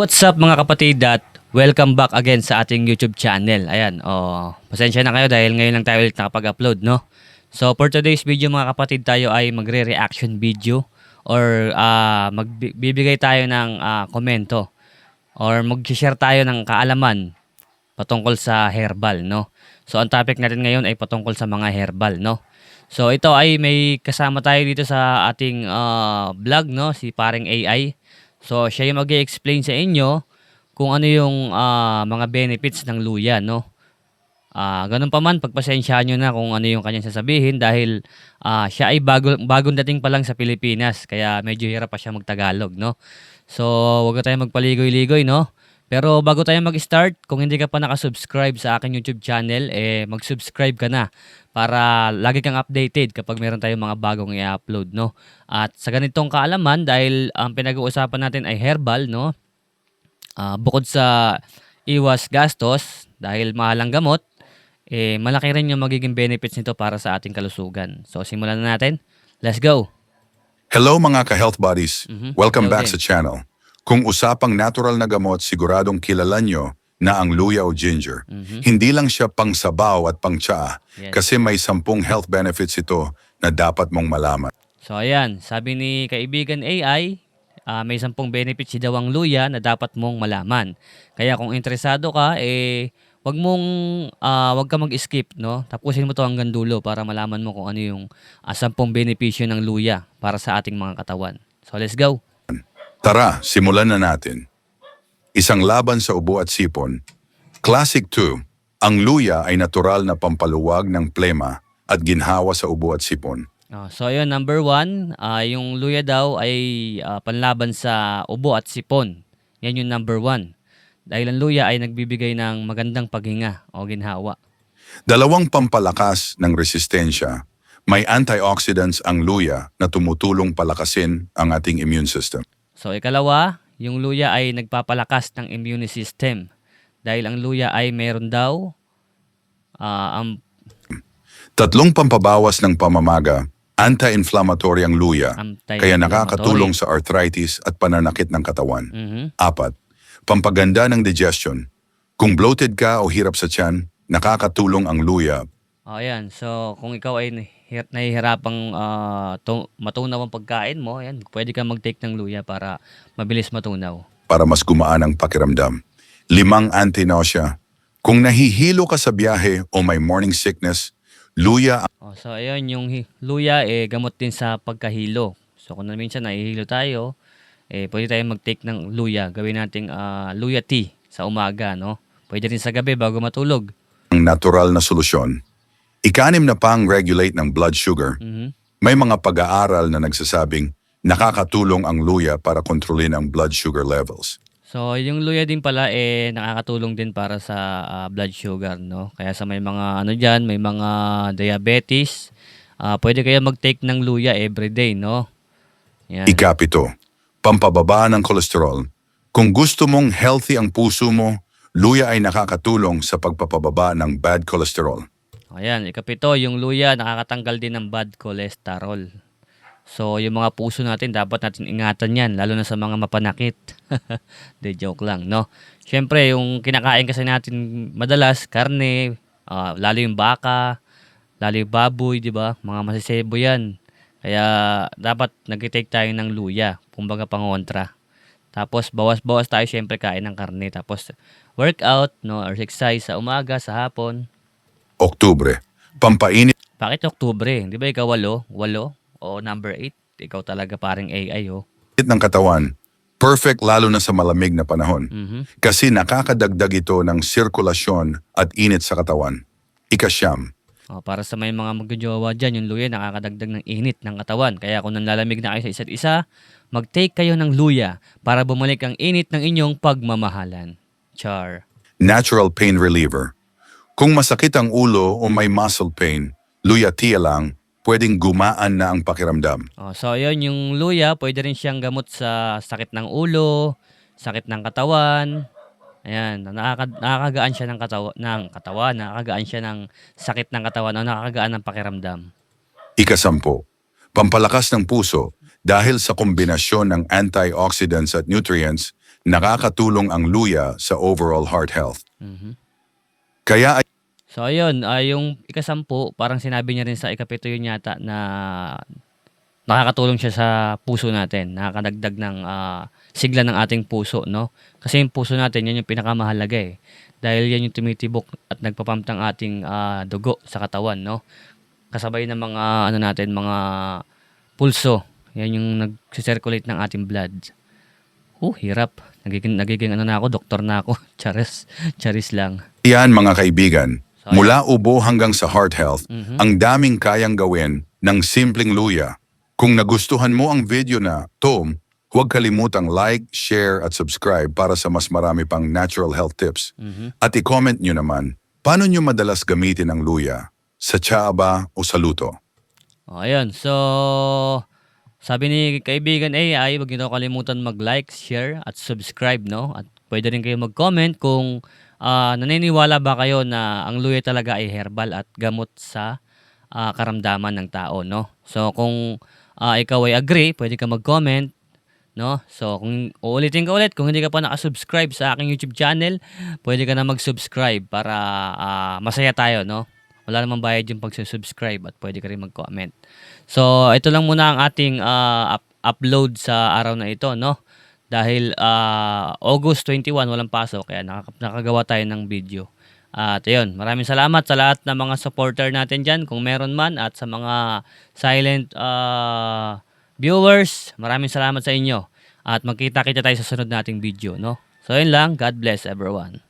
What's up mga kapatid at welcome back again sa ating YouTube channel. Ayan, oh, pasensya na kayo dahil ngayon lang tayo ulit nakapag-upload, no? So for today's video mga kapatid tayo ay magre-reaction video or ah, magbibigay tayo ng ah, komento or mag-share tayo ng kaalaman patungkol sa herbal, no? So ang topic natin ngayon ay patungkol sa mga herbal, no? So ito ay may kasama tayo dito sa ating ah, vlog, no? Si Paring AI. So siya yung mag explain sa inyo kung ano yung ah, mga benefits ng luya, no? Ah, ganun pa man, pagpasensyahan nyo na kung ano yung kanyang sasabihin dahil ah, siya ay bago, bagong dating pa lang sa Pilipinas kaya medyo hirap pa siya magtagalog, no? So, wag na tayo magpaligoy-ligoy, no? Pero bago tayo mag-start, kung hindi ka pa nakasubscribe sa aking YouTube channel, eh mag-subscribe ka na para lagi kang updated kapag meron tayong mga bagong i-upload, no? At sa ganitong kaalaman, dahil ang pinag-uusapan natin ay herbal, no? Ah, bukod sa iwas gastos, dahil mahal ang gamot, eh, malaki rin yung magiging benefits nito para sa ating kalusugan. So, simulan na natin. Let's go! Hello mga ka-health buddies. Mhm. Welcome Hello back din. sa channel. Kung usapang natural na gamot, siguradong kilala nyo na ang luya o ginger. Mhm. Hindi lang siya pang-sabaw at pang-tsaa Yes. kasi may sampung health benefits ito na dapat mong malaman. So, ayan. Sabi ni kaibigan AI, ah, may sampung benefits si daw ang luya na dapat mong malaman. Kaya kung interesado ka, eh, wag mong, ah, wag ka mag-skip, no? Tapusin mo to hanggang dulo para malaman mo kung ano yung ah, sampung benepisyo ng luya para sa ating mga katawan. So, let's go! Tara, simulan na natin. Isang laban sa ubo at sipon. Classic 2. Ang luya ay natural na pampaluwag ng plema at ginhawa sa ubo at sipon. Ah, so ayun, number one, ah, yung luya daw ay ah, panlaban sa ubo at sipon. Yan yung number one. Dahil ang luya ay nagbibigay ng magandang paghinga o ginhawa. Dalawang pampalakas ng resistensya. May antioxidants ang luya na tumutulong palakasin ang ating immune system. So ikalawa, yung luya ay nagpapalakas ng immune system. Dahil ang luya ay meron daw ah, ang Tatlong pampabawas ng pamamaga, anti-inflammatory ang luya, anti kaya nakakatulong sa arthritis at pananakit ng katawan. Mhm. Apat, pampaganda ng digestion. Kung bloated ka o hirap sa tiyan, nakakatulong ang luya Oh, ayan. So, kung ikaw ay nahihir- nahihirapang ah, tu- matunaw ang pagkain mo, ayan, pwede ka mag-take ng luya para mabilis matunaw. para mas gumaan ang pakiramdam. Limang anti-nausea. Kung nahihilo ka sa biyahe o may morning sickness, luya Oh, so ayun yung luya eh gamot din sa pagkahilo. So kung na minsan nahihilo tayo, eh pwede tayong mag-take ng luya. Gawin nating ah, luya tea sa umaga, no? Pwede rin sa gabi bago matulog. ang natural na solusyon. Ikanim na pang regulate ng blood sugar. Mhm. May mga pag-aaral na nagsasabing nakakatulong ang luya para kontrolin ang blood sugar levels. So yung luya din pala eh nakakatulong din para sa ah, blood sugar, no? Kaya sa may mga ano diyan, may mga diabetes, ah, pwede kayo mag-take ng luya everyday, no? Yan. Ikapito, pampababa ng kolesterol. Kung gusto mong healthy ang puso mo, luya ay nakakatulong sa pagpapababa ng bad cholesterol. Ayan, ikapito, yung luya nakakatanggal din ng bad cholesterol. So, yung mga puso natin, dapat natin ingatan yan, lalo na sa mga mapanakit. De joke lang, no? Siyempre, yung kinakain kasi natin madalas, karne, ah, lalo yung baka, lalo yung baboy, di ba? Mga masisebo yan. Kaya, dapat nag-take tayo ng luya, kumbaga pangontra. Tapos, bawas-bawas tayo siyempre kain ng karne. Tapos, workout, no? Or exercise sa umaga, sa hapon. Oktubre, pampainit Bakit Oktubre? Di ba ikaw walo? Walo? O number 8? Ikaw talaga paring AI, oh. ng katawan. Perfect lalo na sa malamig na panahon. Mhm. Kasi nakakadagdag ito ng sirkulasyon at init sa katawan. Ikasyam, O, para sa may mga magjojowa dyan, yung luya nakakadagdag ng init ng katawan. Kaya kung nanlalamig na kayo sa isa't isa, mag-take kayo ng luya para bumalik ang init ng inyong pagmamahalan. Char. natural pain reliever. Kung masakit ang ulo o may muscle pain, luya tea lang, pwedeng gumaan na ang pakiramdam. O, so, yun, yung luya, pwede rin siyang gamot sa sakit ng ulo, sakit ng katawan. Ayan, nakaka, nakakagaan siya ng katawan, ng katawan, nakakagaan siya ng sakit ng katawan o nakakagaan ng pakiramdam. Ikasampo, pampalakas ng puso dahil sa kombinasyon ng antioxidants at nutrients nakakatulong ang luya sa overall heart health. Mhm. Kaya ay So ayun, ah, yung ikasampu, parang sinabi niya rin sa ikapito yun yata na nakakatulong siya sa puso natin, nakakadagdag ng ah, sigla ng ating puso, no? Kasi yung puso natin, yan yung pinakamahalaga eh. Dahil yan yung tumitibok at nagpapump ng ating ah, dugo sa katawan, no? Kasabay ng mga, ano natin, mga pulso. Yan yung nag-circulate ng ating blood. Oh, hirap. Nagiging, nagiging ano na ako, doktor na ako. Charis, charis lang. yan mga kaibigan, So, mula ubo hanggang sa heart health, Mhm. ang daming kayang gawin ng simpleng luya. Kung nagustuhan mo ang video na Tom, huwag kalimutang like, share at subscribe para sa mas marami pang natural health tips. Mhm. At i-comment nyo naman, paano nyo madalas gamitin ang luya? Sa tsaa ba o sa luto? O, ayun. So, sabi ni kaibigan AI, huwag niyo kalimutan mag-like, share, at subscribe, no? At pwede rin kayo mag-comment kung ah, naniniwala ba kayo na ang luya talaga ay herbal at gamot sa ah, karamdaman ng tao, no? So, kung ah, ikaw ay agree, pwede ka mag-comment, no? So, kung uulitin ka ulit, kung hindi ka pa nakasubscribe sa aking YouTube channel, pwede ka na mag-subscribe para ah, masaya tayo, no? Wala namang bayad yung pag-subscribe at pwede ka rin mag-comment. So, ito lang muna ang ating ah, up- upload sa araw na ito, no? Dahil ah, August 21, walang pasok, kaya nakaka- nakagawa tayo ng video. At ayun, maraming salamat sa lahat ng mga supporter natin dyan, kung meron man, at sa mga silent ah, viewers, maraming salamat sa inyo. At magkita-kita tayo sa sunod nating video, no? So, yun lang. God bless everyone.